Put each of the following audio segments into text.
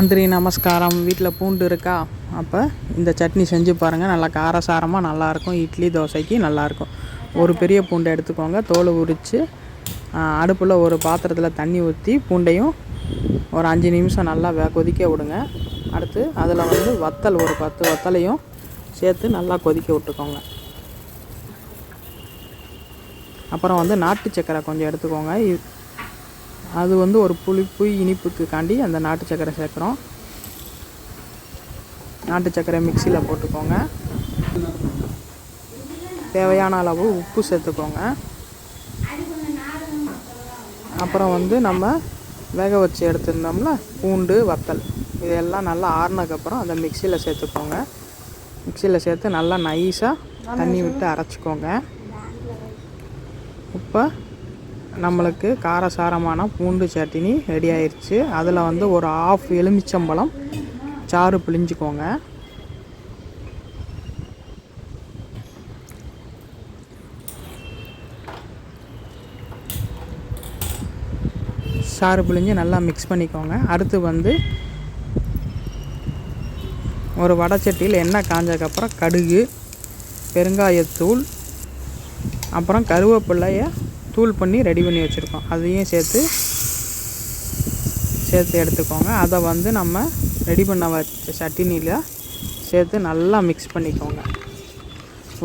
அந்திரி நமஸ்காரம். வீட்டில் பூண்டு இருக்கா? அப்போ இந்த சட்னி செஞ்சு பாருங்கள் நல்லா காரசாரமாக நல்லாயிருக்கும் இட்லி தோசைக்கு நல்லாயிருக்கும் ஒரு பெரிய பூண்டை எடுத்துக்கோங்க. தோல் உரித்து அடுப்பில் ஒரு பாத்திரத்தில் தண்ணி ஊற்றி பூண்டையும் ஒரு அஞ்சு நிமிஷம் நல்லா வே கொதிக்க விடுங்க. அடுத்து அதில் வந்து வத்தல் ஒரு பத்து வத்தலையும் சேர்த்து நல்லா கொதிக்க விட்டுக்கோங்க. அப்புறம் வந்து நாட்டு சக்கரை கொஞ்சம் எடுத்துக்கோங்க. அது வந்து ஒரு புளிப்பு இனிப்புக்கு காண்டி அந்த நாட்டு சக்கரை சேர்க்குறோம். நாட்டு சக்கரை மிக்சியில் போட்டுக்கோங்க. தேவையான அளவு உப்பு சேர்த்துக்கோங்க. அப்புறம் வந்து நம்ம வேக வச்சு எடுத்துருந்தோம்ல பூண்டு வத்தல். இதெல்லாம் நல்லா ஆறுனதுக்கப்புறம் அதை மிக்சியில் சேர்த்துக்கோங்க. மிக்சியில் சேர்த்து நல்லா நைஸாக தண்ணி விட்டு அரைச்சிக்கோங்க. இப்போ நம்மளுக்கு காரசாரமான பூண்டு சட்னி ரெடி ஆயிடுச்சு அதில் வந்து ஒரு ஆஃப் எலுமிச்சம்பழம். சாறு பிழிஞ்சுக்கோங்க. சாறு பிழிஞ்சு நல்லா மிக்ஸ் பண்ணிக்கோங்க. அடுத்து வந்து ஒரு வடைச்சட்டியில் எண்ணெய் காஞ்சதுக்கப்புறம் கடுகு பெருங்காயத்தூள் அப்புறம் கருவேப்பிள்ளைய தூள் பண்ணி ரெடி பண்ணி வச்சுருக்கோம். அதையும் சேர்த்து சேர்த்து எடுத்துக்கோங்க. அதை வந்து நம்ம ரெடி பண்ண வச்ச சட்டினியில் சேர்த்து நல்லா மிக்ஸ் பண்ணிக்கோங்க.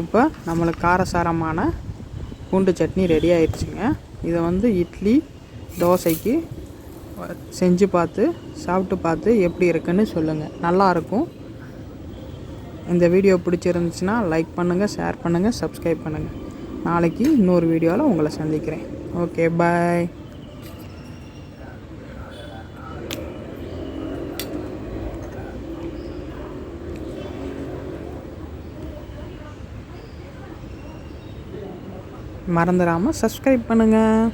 இப்போ நம்மளுக்கு காரசாரமான பூண்டு சட்னி ரெடி ஆயிடுச்சுங்க. இதை வந்து இட்லி தோசைக்கு செஞ்சு பார்த்து சாப்பிட்டு பார்த்து எப்படி இருக்குன்னு சொல்லுங்கள் நல்லாயிருக்கும் இந்த வீடியோ பிடிச்சிருந்துச்சுன்னா லைக் பண்ணுங்கள் ஷேர் பண்ணுங்கள் சப்ஸ்கிரைப் பண்ணுங்கள் நாளைக்கு இன்னொரு வீடியோவில் உங்களை சந்திக்கிறேன். ஓகே பாய் மறந்துடாமல் சப்ஸ்கிரைப் பண்ணுங்கள்